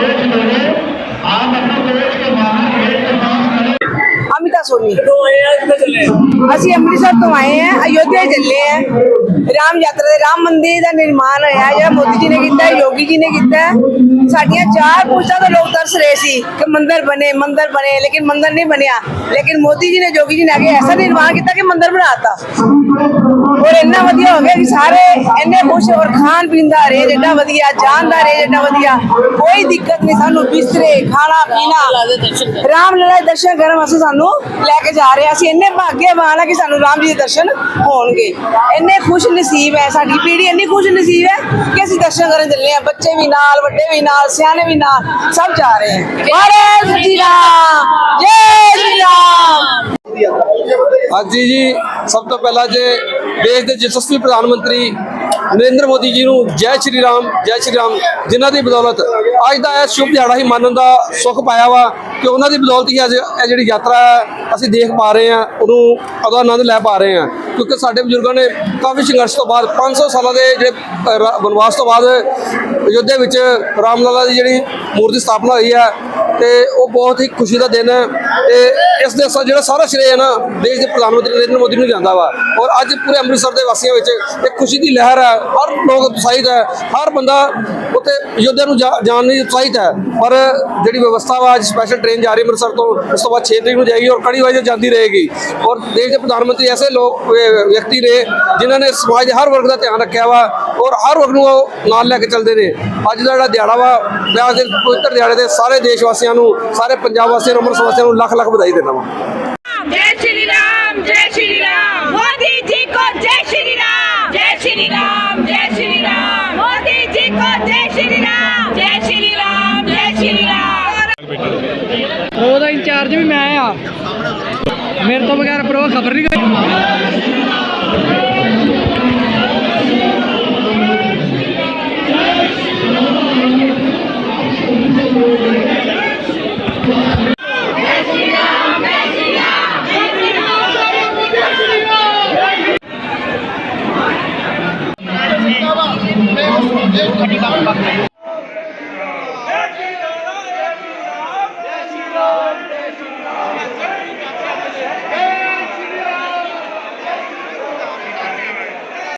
వేదికలో ఆమెను ਸੋਨੀ। ਅਸੀਂ ਅੰਮ੍ਰਿਤਸਰ ਤੋਂ ਆਏ ਹਾਂ ਅਯੋਧਿਆ ਚੱਲੇ ਹਾਂ ਰਾਮ ਯਾਤਰਾ ਦੇ ਰਾਮ ਮੰਦਿਰ ਦਾ ਨਿਰਮਾਣ ਹੋਇਆ ਜਿਹੜਾ ਮੋਦੀ ਜੀ ਨੇ ਕੀਤਾ ਯੋਗੀ ਜੀ ਨੇ ਕੀਤਾ। ਸਾਡੀਆਂ ਚਾਰ ਪੁਸ਼ਤਾਂ ਤੋਂ ਲੋਕ ਤਰਸ ਰਹੇ ਸੀ ਕਿ ਮੰਦਿਰ ਬਣੇ ਮੰਦਿਰ ਬਣੇ ਲੇਕਿਨ ਮੰਦਿਰ ਨਹੀਂ ਬਣਿਆ। ਲੇਕਿਨ ਮੋਦੀ ਜੀ ਨੇ ਯੋਗੀ ਜੀ ਨੇ ਅੱਗੇ ਐਸਾ ਨਿਰਮਾਣ ਕੀਤਾ ਕਿ ਮੰਦਿਰ ਬਣਾਤਾ ਔਰ ਇੰਨਾ ਵਧੀਆ ਹੋ ਗਿਆ ਕਿ ਸਾਰੇ ਇੰਨੇ ਖੁਸ਼ ਔਰ ਖਾਣ ਪੀਣ ਦਾ ਰੇਜ ਏਡਾ ਵਧੀਆ ਜਾਣ ਦਾ ਰੇਜ ਏਡਾ ਵਧੀਆ। ਕੋਈ ਦਿੱਕਤ ਨਹੀਂ ਸਾਨੂੰ ਬਿਸਤਰੇ ਖਾਣਾ ਪੀਣਾ। ਰਾਮ ਲਲਾ ਦੇ ਦਰਸ਼ਨ ਕਰਨ ਵਾਸਤੇ ਸਾਨੂੰ ਲੈ ਕੇ ਜਾ ਰਹੇ ਆ। ਅਸੀਂ ਇੰਨੇ ਭਾਗਿਆਵਾਨ ਆ ਕਿ ਸਾਨੂੰ ਰਾਮ ਜੀ ਦੇ ਦਰਸ਼ਨ ਹੋਣਗੇ। ਇੰਨੇ ਖੁਸ਼ ਨਸੀਬ ਹੈ ਸਾਡੀ ਪੀੜ੍ਹੀ, ਇੰਨੀ ਖੁਸ਼ ਨਸੀਬ ਹੈ ਕਿ ਅਸੀਂ ਦਰਸ਼ਨ ਕਰਨ ਚੱਲੇ ਆ ਬੱਚੇ ਵੀ ਨਾਲ, ਵੱਡੇ ਵੀ ਨਾਲ, ਸਿਆਣੇ ਵੀ ਨਾਲ, ਸਭ ਜਾ ਰਹੇ ਹੈ। ਬਾਰੇ ਸ਼੍ਰੀ ਰਾਮ ਜੈ ਸ਼੍ਰੀ ਰਾਮ। ਹਾਂਜੀ ਜੀ, ਸਭ ਤੋਂ ਪਹਿਲਾਂ ਜੇ ਦੇਸ਼ ਦੇ ਯਸ਼ਸਵੀ ਪ੍ਰਧਾਨ ਮੰਤਰੀ ਨਰਿੰਦਰ ਮੋਦੀ ਜੀ ਨੂੰ ਜੈ ਸ਼੍ਰੀ ਰਾਮ, ਜੈ ਸ਼੍ਰੀ ਰਾਮ, ਜਿਨ੍ਹਾਂ ਦੀ ਬਦੌਲਤ ਅੱਜ ਦਾ ਇਹ ਸ਼ੁਭ ਦਿਹਾੜਾ ਹੀ ਮੰਨਣ ਦਾ ਸੁੱਖ ਪਾਇਆ ਵਾ ਕਿ ਉਹਨਾਂ ਦੀ ਬਦੌਲਤ ਹੀ ਅੱਜ ਇਹ ਜਿਹੜੀ ਯਾਤਰਾ ਹੈ, ਅਸੀਂ ਦੇਖ ਪਾ ਰਹੇ ਹਾਂ, ਉਹਨੂੰ ਉਹਦਾ ਆਨੰਦ ਲੈ ਪਾ ਰਹੇ ਹਾਂ। ਕਿਉਂਕਿ ਸਾਡੇ ਬਜ਼ੁਰਗਾਂ ਨੇ ਕਾਫੀ ਸੰਘਰਸ਼ ਤੋਂ ਬਾਅਦ 500 ਸਾਲਾਂ ਦੇ ਜਿਹੜੇ ਵਨਵਾਸ ਤੋਂ ਬਾਅਦ ਅਯੋਧਿਆ ਵਿੱਚ ਰਾਮਲਲਾ ਦੀ ਜਿਹੜੀ ਮੂਰਤੀ ਸਥਾਪਨਾ ਹੋਈ ਹੈ ਤੇ ਉਹ ਬਹੁਤ ਹੀ ਖੁਸ਼ੀ ਦਾ ਦਿਨ ਹੈ ਤੇ ਇਸ ਦੇ ਸ- ਜਿਹੜਾ ਸਾਰਾ ਸ਼੍ਰੇਅ ਹੈ ਨਾ ਦੇਸ਼ ਦੇ ਪ੍ਰਧਾਨ ਮੰਤਰੀ ਨਰਿੰਦਰ ਮੋਦੀ ਨੂੰ ਜਾਂਦਾ ਵਾ ਔਰ ਅੱਜ ਪੂਰੇ ਅੰਮ੍ਰਿਤਸਰ ਦੇ ਵਾਸੀਆਂ ਵਿੱਚ ਇੱਕ ਖੁਸ਼ੀ ਦੀ ਲਹਿਰ ਹੈ, ਹਰ ਲੋਕ ਉਤਸ਼ਾਹਿਤ ਹੈ, ਹਰ ਬੰਦਾ ਉੱਥੇ ਯੋਧਿਆ ਨੂੰ ਜਾ- ਜਾਣ ਲਈ ਉਤਸ਼ਾਹਿਤ ਹੈ। ਪਰ ਜਿਹੜੀ ਵਿਵਸਥਾ ਵਾ, ਅੱਜ ਸਪੈਸ਼ਲ ਟ੍ਰੇਨ ਜਾ ਰਹੀ ਅੰਮ੍ਰਿਤਸਰ ਤੋਂ, ਉਸ ਤੋਂ ਬਾਅਦ 6 ਤਰੀਕ ਨੂੰ ਜਾਏਗੀ ਔਰ ਕੜੀ ਵਾਈਜ਼ ਜਾਂਦੀ ਰਹੇਗੀ। ਔਰ ਦੇਸ਼ ਦੇ ਪ੍ਰਧਾਨ ਮੰਤਰੀ ਐਸੇ ਲੋਕ ਵਿਅਕਤੀ ਨੇ ਜਿਨ੍ਹਾਂ ਨੇ ਸਮਾਜ ਦੇ ਹਰ ਵਰਗ ਦਾ ਧਿਆਨ ਰੱਖਿਆ ਵਾ ਔਰ ਹਰ ਵਕਤ ਨੂੰ ਨਾਲ ਲੈ ਕੇ ਚੱਲਦੇ ਨੇ। ਅੱਜ ਦਾ ਜਿਹੜਾ ਦਿਹਾੜਾ ਵਾ ਮੈਂ ਦੇ ਪਵਿੱਤਰ ਦਿਹਾੜੇ ਦੇ ਸਾਰੇ ਦੇਸ਼ ਵਾਸੀਆਂ ਨੂੰ ਸਾਰੇ ਪੰਜਾਬ ਵਾਸੀਆਂ ਨੂੰ ਅੰਮ੍ਰਿਤਸਰ ਵਾਸੀਆਂ ਨੂੰ ਲੱਖ ਲੱਖ ਵਧਾਈ ਦਿੰਦਾ ਵਾਂ। ਜੀ ਇੰਚਾਰਜ ਵੀ ਮੈਂ ਆ। ਮੇਰੇ ਤੋਂ ਬਗੈਰ ਪ੍ਰੋ ਖਬਰ ਨਹੀਂ ਕੋਈ pag may